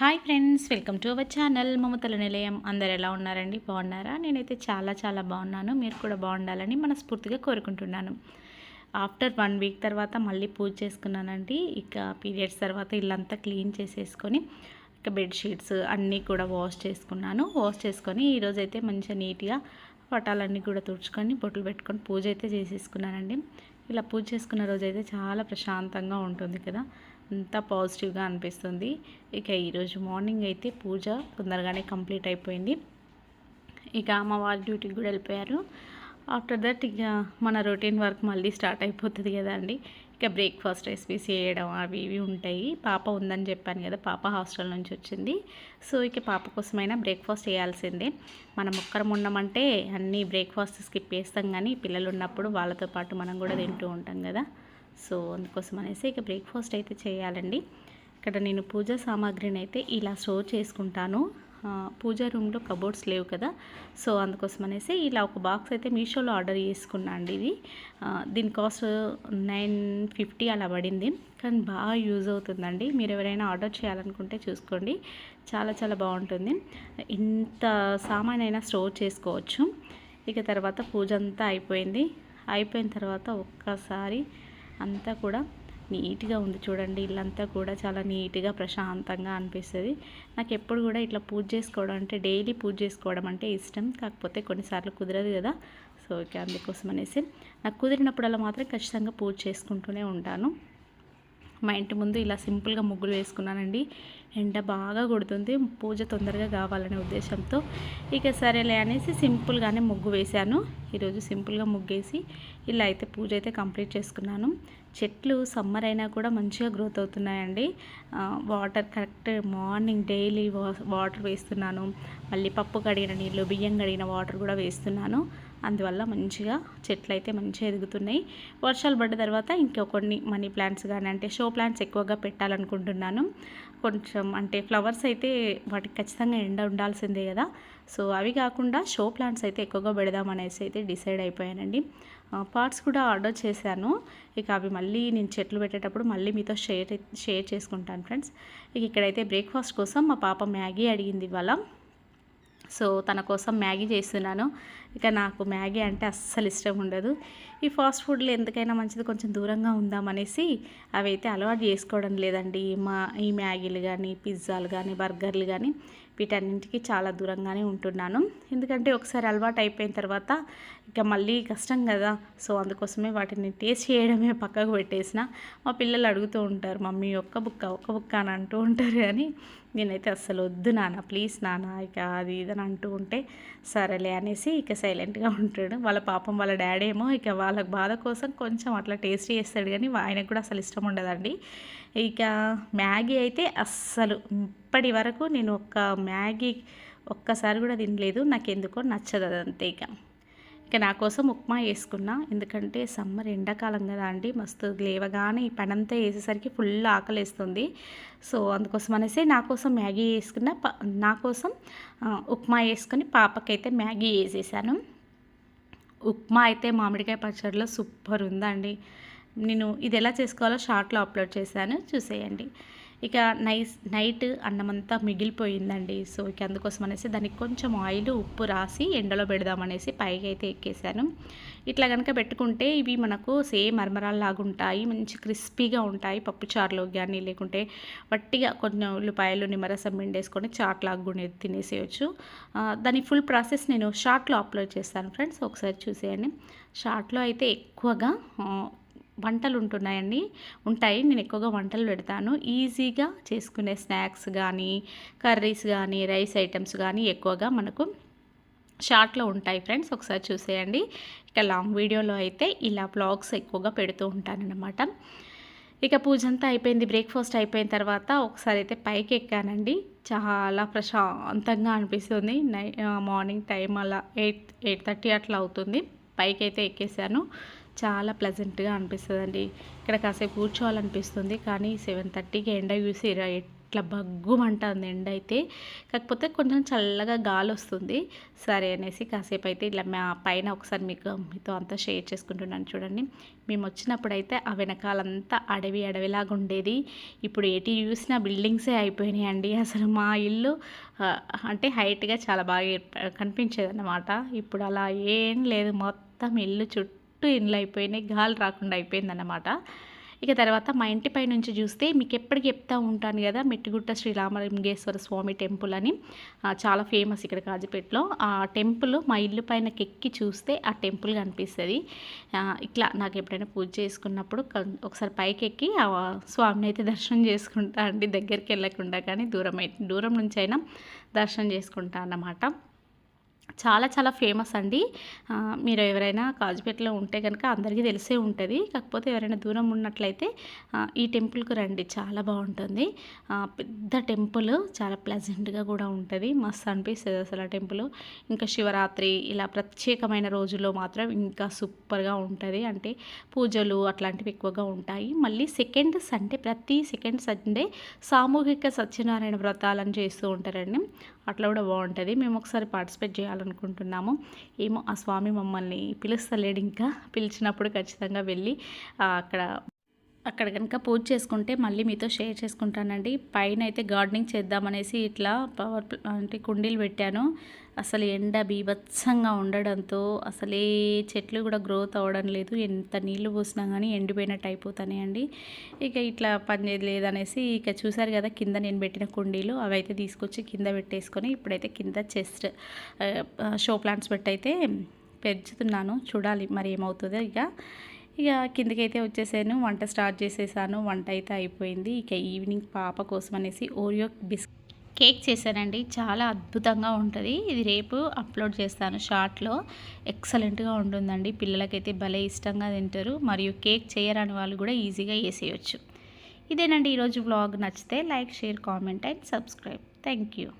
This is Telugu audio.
Hi friends welcome to our channel. మమతల నిలయం. అందరు ఎలా ఉన్నారండి? బాగున్నారా? నేనైతే చాలా చాలా బాగున్నాను. మీరు కూడా బాగుండాలని మనస్ఫూర్తిగా కోరుకుంటున్నాను. ఆఫ్టర్ వన్ వీక్ తర్వాత మళ్ళీ పూజ చేసుకున్నానండి. ఇక పీరియడ్స్ తర్వాత ఇల్లంతా క్లీన్ చేసేసుకొని ఇక బెడ్షీట్స్ అన్నీ కూడా వాష్ చేసుకున్నాను. వాష్ చేసుకొని ఈరోజైతే మంచిగా నీట్గా పటాలన్నీ కూడా తుడుచుకొని బొట్లు పెట్టుకొని పూజ అయితే చేసేసుకున్నానండి. ఇలా పూజ చేసుకున్న రోజు అయితే చాలా ప్రశాంతంగా ఉంటుంది కదా. అంతా పాజిటివ్గా అనిపిస్తుంది. ఇక ఈరోజు మార్నింగ్ అయితే పూజ తొందరగానే కంప్లీట్ అయిపోయింది. ఇక అమ్మ వాళ్ళ డ్యూటీకి కూడా వెళ్ళిపోయారు. ఆఫ్టర్ దట్ ఇక మన రొటీన్ వర్క్ మళ్ళీ స్టార్ట్ అయిపోతుంది కదండి ఇక బ్రేక్ఫాస్ట్ రెసిపీస్ చేయడం అవి ఇవి ఉంటాయి. పాప ఉందని చెప్పాను కదా పాప హాస్టల్ నుంచి వచ్చింది. సో ఇక పాప కోసమైనా బ్రేక్ఫాస్ట్ చేయాల్సిందే. మనం ఒక్కరం ఉన్నామంటే అన్నీ బ్రేక్ఫాస్ట్ స్కిప్ చేస్తాం కానీ పిల్లలు ఉన్నప్పుడు వాళ్ళతో పాటు మనం కూడా తింటూ ఉంటాం కదా. సో అందుకోసం అనేసి ఇక బ్రేక్ఫాస్ట్ అయితే చేయాలండి. ఇక్కడ నేను పూజా సామాగ్రిని అయితే ఇలా స్టోర్ చేసుకుంటాను. పూజా రూమ్లో కబోర్డ్స్ లేవు కదా. సో అందుకోసం అనేసి ఇలా ఒక బాక్స్ అయితే మీషోలో ఆర్డర్ చేసుకున్నా అండి ఇది. దీని కాస్ట్ నైన్ ఫిఫ్టీ అలా పడింది. కానీ బాగా యూజ్ అవుతుందండి. మీరు ఎవరైనా ఆర్డర్ చేయాలనుకుంటే చూసుకోండి. చాలా చాలా బాగుంటుంది. ఇంత సామాన్ అయినా స్టోర్ చేసుకోవచ్చు. ఇక తర్వాత పూజ అంతా అయిపోయింది. అయిపోయిన తర్వాత ఒక్కసారి అంతా కూడా నీట్గా ఉంది చూడండి. ఇల్లంతా కూడా చాలా నీట్గా ప్రశాంతంగా అనిపిస్తుంది. నాకు ఎప్పుడు కూడా ఇట్లా పూజ చేసుకోవడం అంటే డైలీ పూజ చేసుకోవడం అంటే ఇష్టం. కాకపోతే కొన్నిసార్లు కుదరదు కదా. సో ఓకే అందుకోసం అనేసి నాకు కుదిరినప్పుడల్లా మాత్రం ఖచ్చితంగా పూజ చేసుకుంటూనే ఉంటాను. మా ఇంటి ముందు ఇలా సింపుల్గా ముగ్గులు వేసుకున్నానండి. ఎండ బాగా కొడుతుంది. పూజ తొందరగా కావాలనే ఉద్దేశంతో ఇక సరేలే అనేసి సింపుల్గానే ముగ్గు వేశాను. ఈరోజు సింపుల్గా ముగ్గేసి ఇలా అయితే పూజ అయితే కంప్లీట్ చేసుకున్నాను. చెట్లు సమ్మర్ అయినా కూడా మంచిగా గ్రోత్ అవుతున్నాయండి. వాటర్ కరెక్ట్ మార్నింగ్ డైలీ వా- వాటర్ వేస్తున్నాను. మళ్ళీ పప్పు కడిగిన నీళ్ళు బియ్యం కడిగిన వాటర్ కూడా వేస్తున్నాను. అందువల్ల మంచిగా చెట్లు అయితే మంచిగా ఎదుగుతున్నాయి. వర్షాలు పడ్డ తర్వాత ఇంకా కొన్ని మనీ ప్లాంట్స్ కానీ అంటే షో ప్లాంట్స్ ఎక్కువగా పెట్టాలనుకుంటున్నాను. కొంచెం అంటే ఫ్లవర్స్ అయితే వాటికి ఖచ్చితంగా ఎండ ఉండాల్సిందే కదా. సో అవి కాకుండా షో ప్లాంట్స్ అయితే ఎక్కువగా పెడదామనేసి అయితే డిసైడ్ అయిపోయానండి. పార్ట్స్ కూడా ఆర్డర్ చేశాను. ఇక అవి మళ్ళీ నేను చెట్లు పెట్టేటప్పుడు మళ్ళీ మీతో షేర్ షేర్ చేసుకుంటాను ఫ్రెండ్స్. ఇక ఇక్కడైతే బ్రేక్ఫాస్ట్ కోసం మా పాప మ్యాగీ అడిగింది ఇవాళ. సో తన కోసం మ్యాగీ చేస్తున్నాను. ఇక నాకు మ్యాగీ అంటే అస్సలు ఇష్టం ఉండదు. ఈ ఫాస్ట్ ఫుడ్లు ఎందుకైనా మంచిది కొంచెం దూరంగా ఉందామనేసి అవి అయితే అలవాటు చేసుకోవడం లేదండి. మా ఈ మ్యాగీలు కానీ పిజ్జాలు కానీ బర్గర్లు కానీ వీటన్నింటికి చాలా దూరంగానే ఉంటున్నాను. ఎందుకంటే ఒకసారి అలవాటు అయిపోయిన తర్వాత ఇక మళ్ళీ కష్టం కదా. సో అందుకోసమే వాటిని టేస్ట్ చేయడమే పక్కకు పెట్టేసిన. మా పిల్లలు అడుగుతూ ఉంటారు మమ్మీ ఒక్క బుక్క ఒక్క బుక్క అని అంటూ ఉంటారు. కానీ నేనైతే అస్సలు వద్దు నాన్న ప్లీజ్ నాన్న ఇక అది ఇది అని అంటూ ఉంటే సరేలే అనేసి ఇక సైలెంట్గా ఉంటాడు. వాళ్ళ పాపం వాళ్ళ డాడీ ఏమో ఇక వాళ్ళ బాధ కోసం కొంచెం అట్లా టేస్ట్ చేస్తాడు కానీ ఆయనకు కూడా అసలు ఇష్టం ఉండదండి. ఇక మ్యాగీ అయితే అస్సలు ఇప్పటి వరకు నేను ఒక్క మ్యాగీ ఒక్కసారి కూడా తినలేదు. నాకు ఎందుకో నచ్చదు అదంతే ఇక. ఇక నా కోసం ఉప్మా వేసుకున్నా. ఎందుకంటే సమ్మర్ ఎండాకాలం కదా అండి. మస్తు లేవగానే ఈ పనంతా వేసేసరికి ఫుల్ ఆకలేస్తుంది. సో అందుకోసం అనేసి నా కోసం మ్యాగీ వేసుకున్న ప- నా కోసం ఉప్మా వేసుకుని పాపకైతే మ్యాగీ వేసేసాను. ఉప్మా అయితే మామిడికాయ పచ్చడిలో సూపర్ ఉందండి. నేను ఇది ఎలా చేసుకోవాలో షార్ట్లో అప్లోడ్ చేశాను. చూసేయండి. ఇక నైస్ నైట్ అన్నమంతా మిగిలిపోయిందండి. సో ఇక అందుకోసం అనేసి దానికి కొంచెం ఆయిల్ ఉప్పు రాసి ఎండలో పెడదామనేసి పైకి అయితే ఎక్కేసాను. ఇట్లా కనుక పెట్టుకుంటే ఇవి మనకు సేమ్ మరమరాల్లాగా ఉంటాయి. మంచి క్రిస్పీగా ఉంటాయి. పప్పుచారులో కానీ లేకుంటే వట్టిగా కొంచెం ఉల్లిపాయలు నిమ్మరసం పిండేసుకొని చాట్లాగా కూడా తినేసేయచ్చు. దాని ఫుల్ ప్రాసెస్ నేను షార్ట్లో అప్లోడ్ చేస్తాను ఫ్రెండ్స్. ఒకసారి చూసేయండి. షార్ట్లో అయితే ఎక్కువగా వంటలు ఉంటున్నాయండి ఉంటాయి. నేను ఎక్కువగా వంటలు పెడతాను. ఈజీగా చేసుకునే స్నాక్స్ కానీ కర్రీస్ కానీ రైస్ ఐటమ్స్ కానీ ఎక్కువగా మనకు షార్ట్లో ఉంటాయి ఫ్రెండ్స్. ఒకసారి చూసేయండి. ఇక లాంగ్ వీడియోలో అయితే ఇలా బ్లాగ్స్ ఎక్కువగా పెడుతూ ఉంటానన్నమాట. ఇక పూజ అంతా అయిపోయింది. బ్రేక్ఫాస్ట్ అయిపోయిన తర్వాత ఒకసారి అయితే పైకి ఎక్కానండి. చాలా ప్రశాంతంగా అనిపిస్తుంది. నై మార్నింగ్ టైం అలా ఎయిట్ ఎయిట్ థర్టీ అట్లా అవుతుంది. పైకి అయితే ఎక్కేసాను. చాలా ప్లెజెంట్గా అనిపిస్తుంది అండి ఇక్కడ కాసేపు కూర్చోవాలనిపిస్తుంది కానీ సెవెన్ థర్టీకి ఎండ చూసి ఇట్లా బగ్గుమంటుంది ఎండ అయితే కాకపోతే కొంచెం చల్లగా గాలి వస్తుంది సరే అనేసి కాసేపు అయితే ఇట్లా మా పైన ఒకసారి మీకు మీతో అంతా షేర్ చేసుకుంటున్నాను చూడండి. మేము వచ్చినప్పుడు అయితే ఆ వెనకాలంతా అడవి అడవిలాగా ఉండేది. ఇప్పుడు ఏటి చూసినా బిల్డింగ్సే అయిపోయినాయి అండి అసలు మా ఇల్లు అంటే హైట్గా చాలా బాగా కనిపించేది అన్నమాట ఇప్పుడు అలా ఏం లేదు. మొత్తం ఇల్లు చుట్టూ ఇండ్లు అయిపోయినాయి గాలి రాకుండా అయిపోయిందన్నమాట. ఇక తర్వాత మా ఇంటి పై నుంచి చూస్తే మీకు ఎప్పటికి చెప్తా ఉంటాను కదా మెట్టిగుట్ట శ్రీరామలింగేశ్వర స్వామి టెంపుల్ అని. చాలా ఫేమస్ ఇక్కడ కాజీపేటలో ఆ టెంపుల్ మా ఇల్లు పైన ఎక్కి చూస్తే ఆ టెంపుల్ కనిపిస్తుంది. ఇట్లా నాకు ఎప్పుడైనా పూజ చేసుకున్నప్పుడు ఒకసారి పైకి ఎక్కి ఆ స్వామిని అయితే దర్శనం చేసుకుంటా అండి. దగ్గరికి వెళ్ళకుండా కానీ దూరం దూరం నుంచి అయినా దర్శనం చేసుకుంటా అన్నమాట. చాలా చాలా ఫేమస్ అండి. మీరు ఎవరైనా కాజుపేటలో ఉంటే కనుక అందరికీ తెలిసే ఉంటుంది. కాకపోతే ఎవరైనా దూరం ఉన్నట్లయితే ఈ టెంపుల్కి రండి. చాలా బాగుంటుంది. పెద్ద టెంపుల్ చాలా ప్లెజెంట్గా కూడా ఉంటుంది. మస్తు అనిపిస్తుంది అసలు ఆ టెంపుల్. ఇంకా శివరాత్రి ఇలా ప్రత్యేకమైన రోజుల్లో మాత్రం ఇంకా సూపర్గా ఉంటుంది. అంటే పూజలు అట్లాంటివి ఎక్కువగా ఉంటాయి. మళ్ళీ సెకండ్ సండే ప్రతి సెకండ్ సండే సామూహిక సత్యనారాయణ వ్రతాలను చేస్తూ ఉంటారండి. అట్లా కూడా బాగుంటుంది. మేము ఒకసారి పార్టిసిపేట్ చేయాలనుకుంటున్నాము. ఏమో ఆ స్వామి మమ్మల్ని పిలుస్తలేడు ఇంకా. పిలిచినప్పుడు ఖచ్చితంగా వెళ్ళి అక్కడ అక్కడ కనుక పూజ చేసుకుంటే మళ్ళీ మీతో షేర్ చేసుకుంటానండి. పైన అయితే గార్డెనింగ్ చేద్దామనేసి ఇట్లా పవర్ అంటే కుండీలు పెట్టాను. అసలు ఎండ బీభత్సంగా ఉండడంతో అసలే చెట్లు కూడా గ్రోత్ అవ్వడం లేదు. ఎంత నీళ్ళు పోసినా కానీ ఎండిపోయినట్టు అయిపోతాయి ఇక ఇట్లా పని లేదనేసి ఇక చూసారు కదా కింద నేను పెట్టిన కుండీలు. అవి అయితే తీసుకొచ్చి కింద పెట్టేసుకొని ఇప్పుడైతే కింద చెస్ట్ షో ప్లాంట్స్ పెట్టయితే పెంచుతున్నాను. చూడాలి మరి ఏమవుతుందో ఇక. ఇక కిందకైతే వచ్చేసాను వంట స్టార్ట్ చేసేసాను వంట అయితే అయిపోయింది. ఇక ఈవినింగ్ పాప కోసం అనేసి ఓరియో బిస్కెట్ కేక్ చేశానండి. చాలా అద్భుతంగా ఉంటుంది. ఇది రేపు అప్లోడ్ చేస్తాను షార్ట్లో. ఎక్సలెంట్గా ఉంటుందండి. పిల్లలకైతే భలే ఇష్టంగా తింటారు. మరియు కేక్ చేయరాని వాళ్ళు కూడా ఈజీగా వేసేయచ్చు ఇదేనండి ఈరోజు వ్లాగ్. నచ్చితే like share comment and subscribe. Thank you.